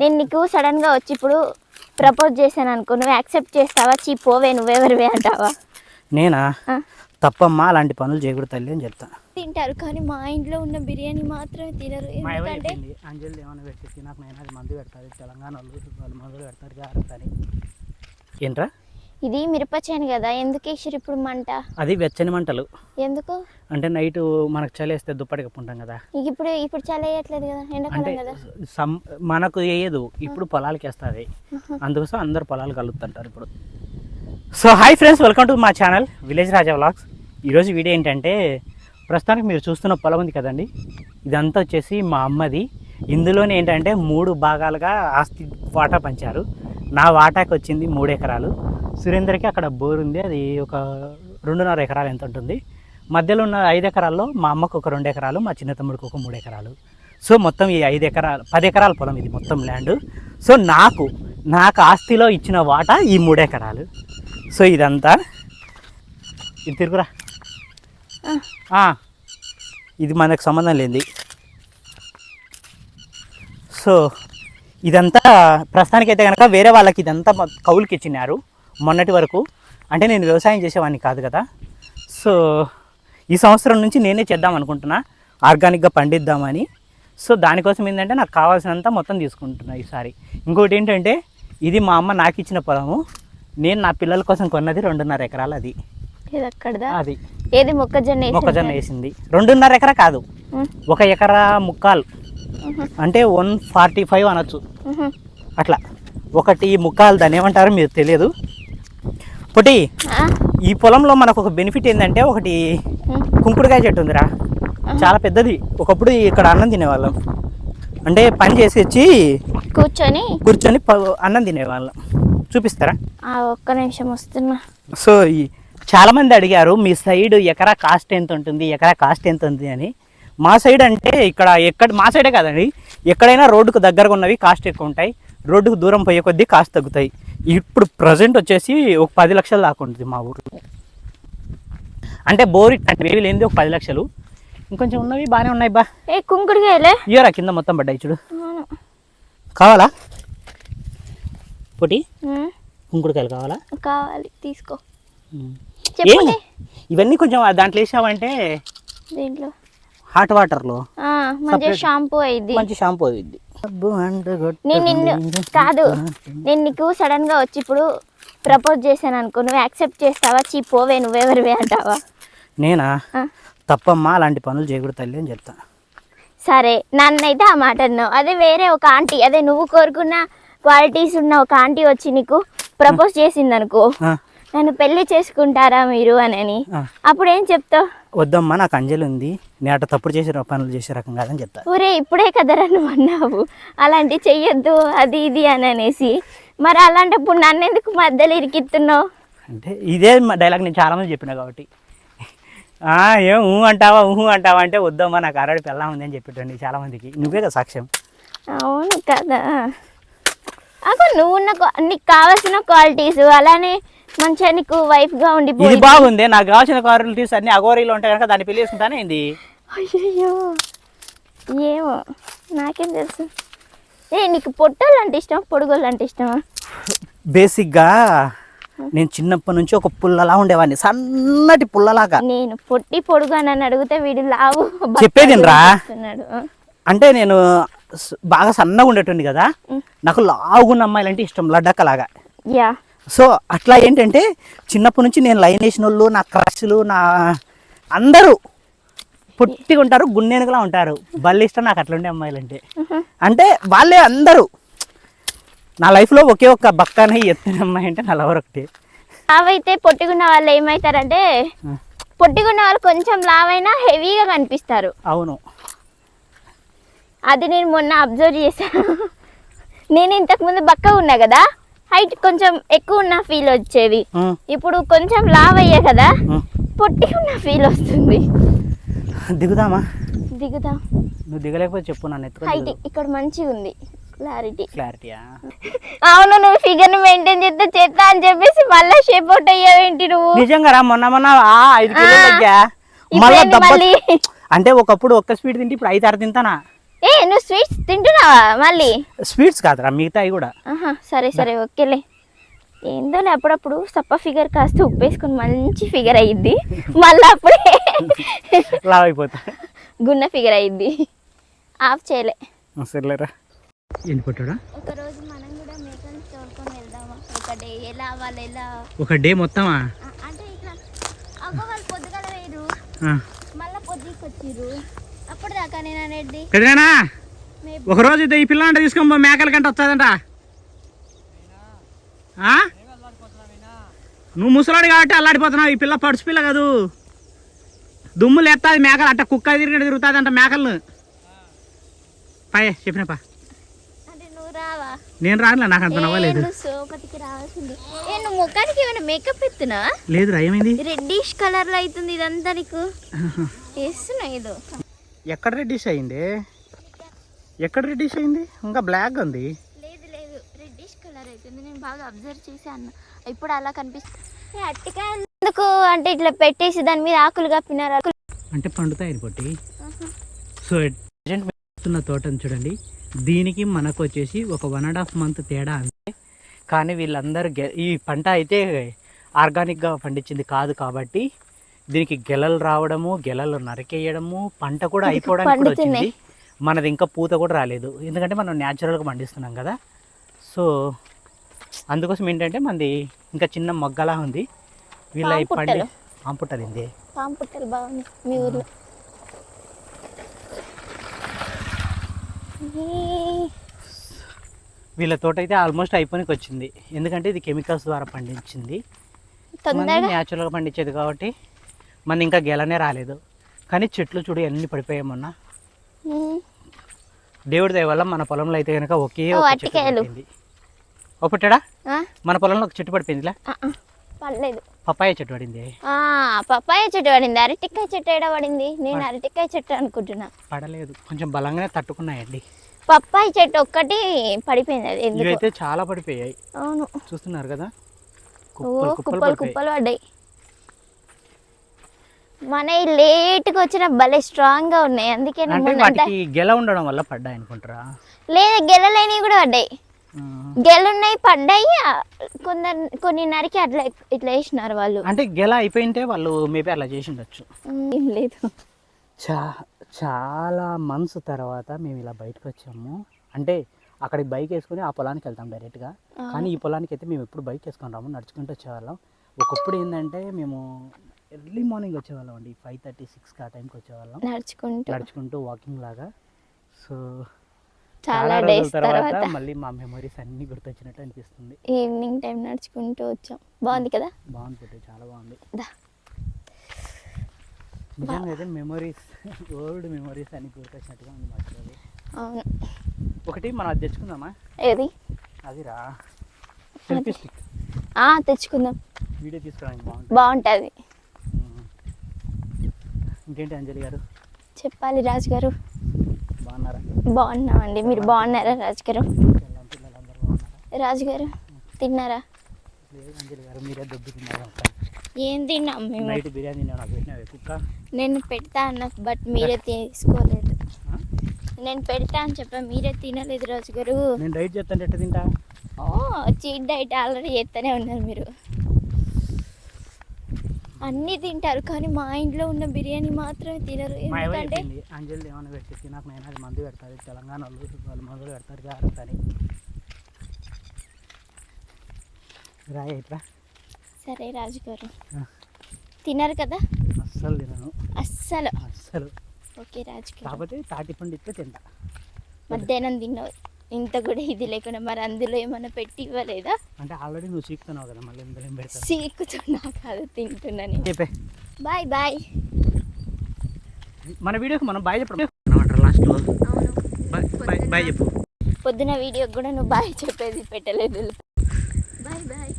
నేను నీకు సడన్గా వచ్చి ఇప్పుడు ప్రపోజ్ చేశాను అనుకో నువ్వు యాక్సెప్ట్ చేస్తావా? చీ పోవే నువ్వెవరివే అంటావా? నేనా. తప్పమ్మా అలాంటి పనులు చేయకూడదు తల్లి అని చెప్తా. తింటారు కానీ మా ఇంట్లో ఉన్న బిర్యానీ మాత్రమే తినరు. ఎందుకంటే అంజలి ఏమైనా పెట్టేసి నాకు నేను అది మందు పెడతారు తెలంగాణ వాళ్ళు వాళ్ళు మందు పెడతారు జాగ్రత్త అని. ఏంట్రా? ఇది మిరపచేను కదా ఎందుకు వేసిరు ఇప్పుడు మంట? అది వెచ్చని మంటలు. ఎందుకు? అంటే నైట్ మనకు చలేస్తే దుప్పటి కప్పుకుంటాం కదా. ఇప్పుడు ఇప్పుడు చలి వేయట్లేదు కదా ఎండాకాలం కదా? మనకు వేయదు ఇప్పుడు పొలాలకి వేస్తుంది. అందుకోసం అందరు పొలాలు కలుగుతుంటారు ఇప్పుడు. So hi friends welcome to మా ఛానల్ విలేజ్ రాజా వ్లాగ్స్ ఈరోజు వీడియో ఏంటంటే ప్రస్తుతానికి మీరు చూస్తున్న పొలం ఉంది కదండి. ఇదంతా వచ్చేసి మా అమ్మది. ఇందులోనే ఏంటంటే మూడు భాగాలుగా ఆస్తి వాటా పంచారు. నా వాటాకి వచ్చింది మూడు ఎకరాలు. సురేందర్కి అక్కడ బోర్ ఉంది. అది ఒక రెండున్నర ఎకరాలు ఎంత ఉంటుంది? మధ్యలో ఉన్న ఐదు ఎకరాల్లో మా అమ్మకు ఒక రెండు ఎకరాలు మా చిన్న తమ్ముడికి ఒక మూడు ఎకరాలు. సో మొత్తం ఈ ఐదు ఎకరాలు పది ఎకరాల పొలం ఇది మొత్తం ల్యాండ్. సో నాకు నాకు ఆస్తిలో ఇచ్చిన వాటా ఈ మూడు ఎకరాలు. సో ఇదంతా. ఇది తిరుగురా. ఇది మనకు సంబంధం లేనిది. సో ఇదంతా ప్రస్తుతానికైతే కనుక వేరే వాళ్ళకి ఇదంతా కౌలుకి ఇచ్చినారు మొన్నటి వరకు. అంటే నేను వ్యవసాయం చేసేవాడిని కాదు కదా. సో ఈ సంవత్సరం నుంచి నేనే చేద్దాం అనుకుంటున్నా. ఆర్గానిక్గా పండిద్దామని. సో దానికోసం ఏంటంటే నాకు కావాల్సినంత మొత్తం తీసుకుంటున్నా ఈసారి. ఇంకోటి ఏంటంటే ఇది మా అమ్మ నాకు ఇచ్చిన పొలము. నేను నా పిల్లల కోసం కొన్నది రెండున్నర ఎకరాలు అది. అది. ఏది మొక్కజొన్న? మొక్కజొన్న వేసింది. రెండున్నర ఎకరా కాదు. ఒక ఎకరా ముక్కాలు. అంటే వన్ ఫార్టీ ఫైవ్ అనొచ్చు. అట్లా. ఒకటి ముక్కాలు దాన్ని ఏమంటారో మీరు తెలియదు. ఒకటి ఈ పొలంలో మనకు ఒక బెనిఫిట్ ఏంటంటే ఒకటి. కుంకుడుకాయ చెట్టు ఉందిరా. చాలా పెద్దది. ఒకప్పుడు ఇక్కడ అన్నం తినేవాళ్ళం. అంటే పని చేసి వచ్చి కూర్చొని? కూర్చొని అన్నం తినేవాళ్ళం. చూపిస్తారా? ఒక్క నిమిషం వస్తున్నా. సో ఈ చాలామంది అడిగారు మీ సైడ్ ఎకరా కాస్ట్ ఎంత ఉంటుంది ఎకరా కాస్ట్ ఎంత ఉంది అని. మా సైడ్ అంటే ఇక్కడ ఎక్కడ మా సైడే కాదండి. ఎక్కడైనా రోడ్డుకు దగ్గరగా ఉన్నవి కాస్ట్ ఎక్కువ ఉంటాయి. రోడ్డుకు దూరం పోయే కొద్దీ కాస్ట్ తగ్గుతాయి. ఇప్పుడు ప్రజెంట్ వచ్చేసి ఒక పది లక్షలు దాకా ఉంటుంది మా ఊరు. అంటే బోర్ ఇట్లాంటివి ఏవి లేనిది ఒక పది లక్షలు. ఇంకొంచెం ఉన్నవి బాగానే ఉన్నాయి బా. ఏ కుంకుడుకాయలే? ఇయరా కింద మొత్తం పడ్డాయి చూడు. కావాలా? పొటి. కుంకుడుకాయలు కావాలా? కావాలి తీసుకో? ఇవన్నీ కొంచెం దాంట్లో వేసావంటే దీంట్లో? హాట్ వాటర్లో ఆ, మంచిగా షాంపూ అయింది మంచి షాంపూ అయింది నేను నిన్ను కాదు నేను నీకు సడన్గా వచ్చి ఇప్పుడు ప్రపోజ్ చేశాను అనుకో నువ్వు యాక్సెప్ట్ చేస్తావా? చీ పోవే నువ్వెవరివే అంటావా? నేనా? తప్పమ్మా అలాంటి పనులు చేయకూడదు తల్లి అని చెప్తా. సరే నన్నైతే ఆ మాట అన్నావు. అదే వేరే ఒక ఆంటీ అదే నువ్వు కోరుకున్న క్వాలిటీస్ ఉన్న ఒక ఆంటీ వచ్చి నీకు ప్రపోజ్ చేసింది అనుకో నన్ను పెళ్ళి చేసుకుంటారా మీరు అని. అప్పుడు ఏం చెప్తావు? వద్దమ్మా నాకు అంజలి ఉంది. నేను అట్లా తప్పుడు చేసే పనులు చేసే రకం కాదని చెప్తా. ఊరే ఇప్పుడే కదరా నువ్వు అన్నావు. అలాంటి చెయ్యొద్దు అది ఇది అని అనేసి. మరి అలాంటప్పుడు నన్ను ఎందుకు మధ్యలో ఇరికిస్తున్నావు అంటే ఇదే డైలాగ్ నేను చాలా మంది చెప్పిన కాబట్టి. ఏం ఊహు అంటావా ఊహు అంటావా అంటే వద్దమ్మా నాకు ఆల్రెడీ పెళ్ళా ఉంది అని చెప్పేటండి చాలా మందికి. నువ్వే కదా సాక్ష్యం. అవును కదా. అగో నువ్వు ఉన్న క్వా- నీకు కావాల్సిన క్వాలిటీస్ అలానే మంచిగా నీకు వైఫ్గా ఇది ఉండిపోయి బాగుంది. నాకు కావాల్సిన క్వాలిటీస్ అన్ని అగోరీలో ఉంటాయి కనుక దాన్ని పెళ్ళి చేసుకుంటానే ఏంది? అయ్యో ఏమో. నాకేం తెలుసు. ఏ నీకు పొట్టోళ్ళు అంటే ఇష్టం పొడుగోళ్ళు అంటే ఇష్టమా? బేసిక్గా నేను చిన్నప్పటి నుంచి ఒక పుల్లలా ఉండేవాడిని. సన్నటి పుల్లలాగా. నేను పొట్టి పొడుగు అని అడిగితే వీడు లావు చెప్పేదేంరా? చెప్తున్నాడు. ఆ. అంటే నేను బాగా సన్నగా ఉండేటండి కదా. నాకు లావుగున్న అమ్మాయిలంటే ఇష్టం. లడ్డక్కలాగా. యా. సో అట్లా ఏంటంటే చిన్నప్పటి నుంచి నేను లైన్ వేసిన వాళ్ళు నా క్రష్లు నా అందరూ పుట్టిగా ఉంటారు గున్నెనుగులా ఉంటారు. బల్లి ఇష్టం నాకు అట్లా ఉండే అమ్మాయిలంటే అంటే వాళ్ళే అందరూ. నా లైఫ్లో ఒకే ఒక్క బక్కని ఎత్తిన అమ్మాయి అంటే నా లవర్ ఒకటి లావైతే పొట్టిగున్న వాళ్ళు ఏమవుతారంటే పొట్టిగున్న వాళ్ళు కొంచెం లావైనా హెవీగా కనిపిస్తారు. అవును. అది నేను మొన్న అబ్జర్వ్ చేశాను. నేను ఇంతకు ముందు బక్క ఉన్నా కదా? హైట్ కొంచెం ఎక్కువ ఉన్న ఫీల్ వచ్చేది ఇప్పుడు కొంచెం లావ్ అయ్యా కదా. పొట్టి ఉన్న ఫీల్ వస్తుంది. దిగుదామా? దిగుదా? నువ్వు దిగలేకపోతే చెప్పు నన్ను హైట్ ఇక్కడ మంచిగా ఉంది. క్లారిటీ క్లారిటీయా అవును నువ్వు ఫిగర్ని మెయింటైన్ చేస్తే చేస్తా అని చెప్పేసి మళ్ళీ షేప్ అవుట్ అయ్యావేంటి నువ్వు? నిజంగా రా మొన్న మొన్న ఆ, ఐదు కిలోలు మళ్ళీ? అంటే ఒకప్పుడు ఒక్క స్పీడ్ తింటే ఇప్పుడు ఐదు ఆరు తింటానా? ఏ నువ్వు స్వీట్స్ తింటున్నావా మళ్ళీ? స్వీట్స్ కాదురా మిగతాయి కూడా. ఆహా సరే సరే ఓకేలే. ఏందోలే అప్పుడప్పుడు సప్ప ఫిగర్ కాస్త ఉప్పేసుకుని మంచి ఫిగర్ అయ్యిద్ది మళ్ళీ అప్పుడే లావ్ అయిపోతా. గున్న ఫిగర్ అయ్యిద్ది ఆఫ్ చేయలే. సర్లేరా. ఒక రోజు మనం కూడా మేకలు తోలుకొని వెళ్దామా? ఒక డే ఎలా వాళ్ళు ఎలా? ఒక డే మొత్తమా? అంటే ఇక్కడ అవ్వ వాళ్ళు పొద్దుగల వేయరు. మళ్ళీ పొద్దుకి వచ్చిర్రు అప్పుడు దాకా నేను అనేది ఒక రోజు ఈ పిల్ల అంటే తీసుకో మేకల కంటే వస్తుందంట? నువ్వు ముసలాడు కాబట్టి అల్లాడిపోతున్నావు ఈ పిల్ల పడుచు పిల్ల కాదు. దుమ్ములు ఎత్తాది మేకలు అట్ట కుక్క తిరిగినట్టు తిరుగుతుంది అంట మేకలను. పాయే చెప్పినప్పా. నేను రానులే నాకు అంత నవ్వలేదు. నువ్వు ముఖానికి ఏమైనా మేకప్ ఎత్తునా? లేదురా ఏమైంది? రెడ్డిష్ కలర్లో అవుతుంది ఇదంతా నీకు. వేస్తున్నా ఏదో. ఎక్కడ రెడ్డిష్ అయింది? ఎక్కడ రెడ్డిష్ అయింది? ఇంకా బ్లాక్ ఉంది. లేదు లేదు. రెడ్డిష్ కలర్ అవుతుంది నేను బాగా అబ్జర్వ్ చేశాను. ఇప్పుడు అలా కనిపిస్తుంది అట్టికాయలు ఎందుకు? అంటే ఇట్లా పెట్టేసి దాని మీద ఆకులు కప్పినారు. ఆకులు అంటే పండుతాయి పొట్టి. సో ప్రజెంట్ వేస్తున్న తోటను చూడండి. దీనికి మనకు వచ్చేసి ఒక వన్ అండ్ హాఫ్ మంత్ తేడా అంతే. కానీ వీళ్ళందరూ ఈ పంట అయితే ఆర్గానిక్గా పండించింది కాదు కాబట్టి దీనికి గెలలు రావడము గెలలు నరికేయడము పంట కూడా అయిపోవడానికి కూడా. వచ్చింది. మనది ఇంకా పూత కూడా రాలేదు. ఎందుకంటే మనం న్యాచురల్గా పండిస్తున్నాం కదా. సో అందుకోసం ఏంటంటే మనది ఇంకా చిన్న మొగ్గలా ఉంది. వీళ్ళ పండి పాంపుట్టలు. ఆంపుట్టదింది పాము పుట్టలు బాగుంది మీ ఊర్లో. వీళ్ళ తోట అయితే ఆల్మోస్ట్ అయిపోయినకి వచ్చింది. ఎందుకంటే ఇది కెమికల్స్ ద్వారా పండించింది. న్యాచురల్గా పండించేది కాబట్టి మన ఇంకా గెలనే రాలేదు. కానీ చెట్లు చూడు ఎన్ని పడిపోయాయి మొన్న. ఉమ్, దేవుడి దయ వల్ల మన పొలంలో అయితే కనుక ఒకే ఓ, ఒక చెట్టు అరటికాయలు. పడిపోయింది. ఓ పుట్టాడా? ఆ, మన పొలంలో ఒక చెట్టు పడిపోయిందిలా? పడలేదు. పప్పాయ చెట్టు పడింది. ఆ పప్పాయ చెట్టు పడింది. అరటికాయ చెట్టు ఏడ పడింది? నేను అరటికాయ చెట్టు అనుకుంటున్నా. పడలేదు. కొంచెం బలంగానే తట్టుకున్నాయండి. పప్పాయ చెట్టు ఒక్కటి పడిపోయింది. అది ఇవైతే చాలా పడిపోయాయి. అవును. చూస్తున్నారు కదా? ఓ కుప్పలు కుప్పలు పడ్డాయి. మన లేట్గా వచ్చిన భలే స్ట్రాంగ్గా ఉన్నాయి. అందుకే అంటే వాటికి గెల ఉండడం వల్ల పడ్డాయి అనుకుంటారా? లేదు గెలలేనివి కూడా పడ్డాయి. గెలున్నాయి పడ్డాయి కొందరు కొన్ని నరికి అట్లా ఇట్లా వేసినారు వాళ్ళు. అంటే గెల అయిపోయింటే వాళ్ళు మేబీ అలా చేసి ఉండొచ్చు. ఏం లేదు. చా చాలా మంత్స్ తర్వాత మేము ఇలా బయటకు వచ్చాము. అంటే అక్కడికి బైక్ వేసుకొని ఆ పొలానికి వెళ్తాం డైరెక్ట్గా. కానీ ఈ పొలానికి అయితే మేము ఎప్పుడు బైక్ వేసుకొని రాము నడుచుకుంటూ వచ్చేవాళ్ళం. ఒకప్పుడు ఏంటంటే మేము ఎర్లీ మార్నింగ్ వచ్చేవాళ్ళం అండి ఫైవ్ థర్టీ సిక్స్కి ఆ టైంకి వచ్చేవాళ్ళం. నడుచుకుంటూ. నడుచుకుంటూ వాకింగ్ లాగా. సో చాలా డేస్ తర్వాత మళ్ళీ మా మెమరీస్ అన్నీ గుర్తొచ్చినట్టు అనిపిస్తుంది. ఈవినింగ్ టైం నడుచుకుంటూ వచ్చాం. బాగుంది కదా? బాగుంది చాలా బాగుంది. నిజంగా అయితే మెమరీస్ ఓల్డ్ మెమరీస్ అన్ని గుర్తొచ్చినట్టుగా ఉంది అది. అవును. ఒకటి మనం అది తెచ్చుకుందామా? ఏది? అది. రా సెల్ఫీ స్టిక్. ఆ తెచ్చుకుందాం. వీడియో తీసుకోవడానికి బాగుంటుంది. బాగుంటుంది. ఇంకేంటి అంజలి గారు? చెప్పాలి రాజు గారు. బాగున్నారా? బాగున్నామండి. మీరు బాగున్నారా రాజు గారు? రాజు గారు తిన్నారా? అంజలి గారు మీరే దొబ్బి తిన్నారు ఏం తిన్నాం మేము? నైట్ బిర్యానీ తిన్నావు? నాకు పెట్టినవే? కుక్క నేను పెడతా అన్న బట్ మీరే తీసుకోలేదు? నేను పెడతా అని చెప్పా మీరే తినలేదు రాజు గారు. నేను డైట్ చేస్తాను ఎట్ట తింటా? ఓ చీట్ డైట్ ఆల్రెడీ చేస్తూనే ఉన్నారు మీరు. అన్నీ తింటారు కానీ మా ఇంట్లో ఉన్న బిర్యానీ మాత్రమే తినరు. ఎందుకంటే అంజలి ఏమైనా పెట్టి తినక నేను అది మందు పెడతారు. తెలంగాణ వాళ్ళు వాళ్ళు మందులు పెడతారు జాగ్రత్త అని. రాయి ఇట్లా సరే రాజు గారు. తినరు కదా? అస్సలు తినను. అస్సలు. అస్సలు. ఓకే రాజు కాకపోతే తాటి పండు ఇస్తే తింటా. మధ్యాహ్నం తిన్నావు ఇంత కూడా ఇది లేకుండా మరి అందులో ఏమైనా పెట్టి ఇవ్వలేదా? అంటే ఆల్రెడీ నువ్వు చీకుతున్నావు కదా మళ్ళీ ఇందులో ఏం పెడతాను సీకుతున్నా కాదు తింటున్నా నేను. చెప్పే. Bye bye. మన వీడియోకి మనం బాయ్ చెప్పడం. లాస్ట్లో బాయ్ చెప్పు. పొద్దున వీడియోకి కూడా నువ్వు బాయ్ చెప్పేది పెట్టలేదు. Bye bye.